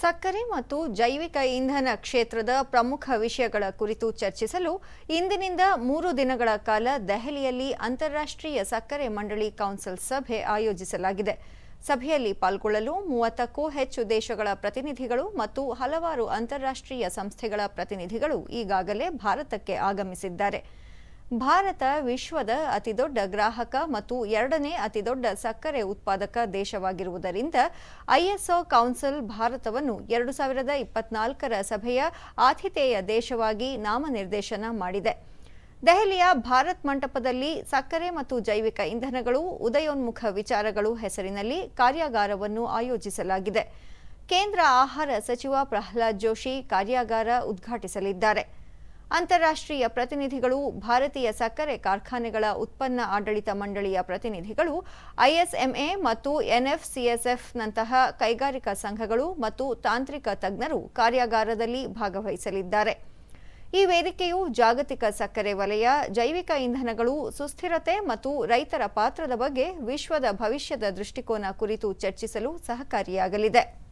ಸಕ್ಕರೆ ಮತ್ತು ಜೈವಿಕ ಇಂಧನ ಕ್ಷೇತ್ರದ ಪ್ರಮುಖ ವಿಷಯಗಳ ಕುರಿತು ಚರ್ಚಿಸಲು ಇಂದಿನಿಂದ ಮೂರು ದಿನಗಳ ಕಾಲ ದೆಹಲಿಯಲ್ಲಿ ಅಂತಾರಾಷ್ಟ್ರೀಯ ಸಕ್ಕರೆ ಮಂಡಳಿ ಕೌನ್ಸಿಲ್ ಸಭೆ ಆಯೋಜಿಸಲಾಗಿದೆ. ಸಭೆಯಲ್ಲಿ ಪಾಲ್ಗೊಳ್ಳಲು ಮೂವತ್ತಕ್ಕೂ ಹೆಚ್ಚು ದೇಶಗಳ ಪ್ರತಿನಿಧಿಗಳು ಮತ್ತು ಹಲವಾರು ಅಂತಾರಾಷ್ಟ್ರೀಯ ಸಂಸ್ಥೆಗಳ ಪ್ರತಿನಿಧಿಗಳು ಈಗಾಗಲೇ ಭಾರತಕ್ಕೆ ಆಗಮಿಸಿದ್ದಾರೆ. ಭಾರತ ವಿಶ್ವದ ಅತಿದೊಡ್ಡ ಗ್ರಾಹಕ ಮತ್ತು ಎರಡನೇ ಅತಿದೊಡ್ಡ ಸಕ್ಕರೆ ಉತ್ಪಾದಕ ದೇಶವಾಗಿರುವುದರಿಂದ ಐಎಸ್ಒ ಕೌನ್ಸಿಲ್ ಭಾರತವನ್ನು ಎರಡು ಸಾವಿರದ ಇಪ್ಪತ್ನಾಲ್ಕರ ಸಭೆಯ ಆತಿಥೇಯ ದೇಶವಾಗಿ ನಾಮನಿರ್ದೇಶನ ಮಾಡಿದೆ. ದೆಹಲಿಯ ಭಾರತ್ ಮಂಟಪದಲ್ಲಿ ಸಕ್ಕರೆ ಮತ್ತು ಜೈವಿಕ ಇಂಧನಗಳು, ಉದಯೋನ್ಮುಖ ವಿಚಾರಗಳು ಹೆಸರಿನಲ್ಲಿ ಕಾರ್ಯಾಗಾರವನ್ನು ಆಯೋಜಿಸಲಾಗಿದೆ. ಕೇಂದ್ರ ಆಹಾರ ಸಚಿವ ಪ್ರಹ್ಲಾದ್ ಜೋಶಿ ಕಾರ್ಯಾಗಾರ ಉದ್ಘಾಟಿಸಲಿದ್ದಾರೆ. ಅಂತಾರಾಷ್ಟ್ರೀಯ ಪ್ರತಿನಿಧಿಗಳು, ಭಾರತೀಯ ಸಕ್ಕರೆ ಕಾರ್ಖಾನೆಗಳ ಉತ್ಪನ್ನ ಆಡಳಿತ ಮಂಡಳಿಯ ಪ್ರತಿನಿಧಿಗಳು ಐಎಸ್ಎಂಎ ಮತ್ತು ಎನ್ಎಫ್ಸಿಎಸ್ಎಫ್ನಂತಹ ಕೈಗಾರಿಕಾ ಸಂಘಗಳು ಮತ್ತು ತಾಂತ್ರಿಕ ತಜ್ಞರು ಕಾರ್ಯಾಗಾರದಲ್ಲಿ ಭಾಗವಹಿಸಲಿದ್ದಾರೆ. ಈ ವೇದಿಕೆಯು ಜಾಗತಿಕ ಸಕ್ಕರೆ ವಲಯ, ಜೈವಿಕ ಇಂಧನಗಳು, ಸುಸ್ಥಿರತೆ ಮತ್ತು ರೈತರ ಪಾತ್ರದ ಬಗ್ಗೆ ವಿಶ್ವದ ಭವಿಷ್ಯದ ದೃಷ್ಟಿಕೋನ ಕುರಿತು ಚರ್ಚಿಸಲು ಸಹಕಾರಿಯಾಗಲಿದೆ.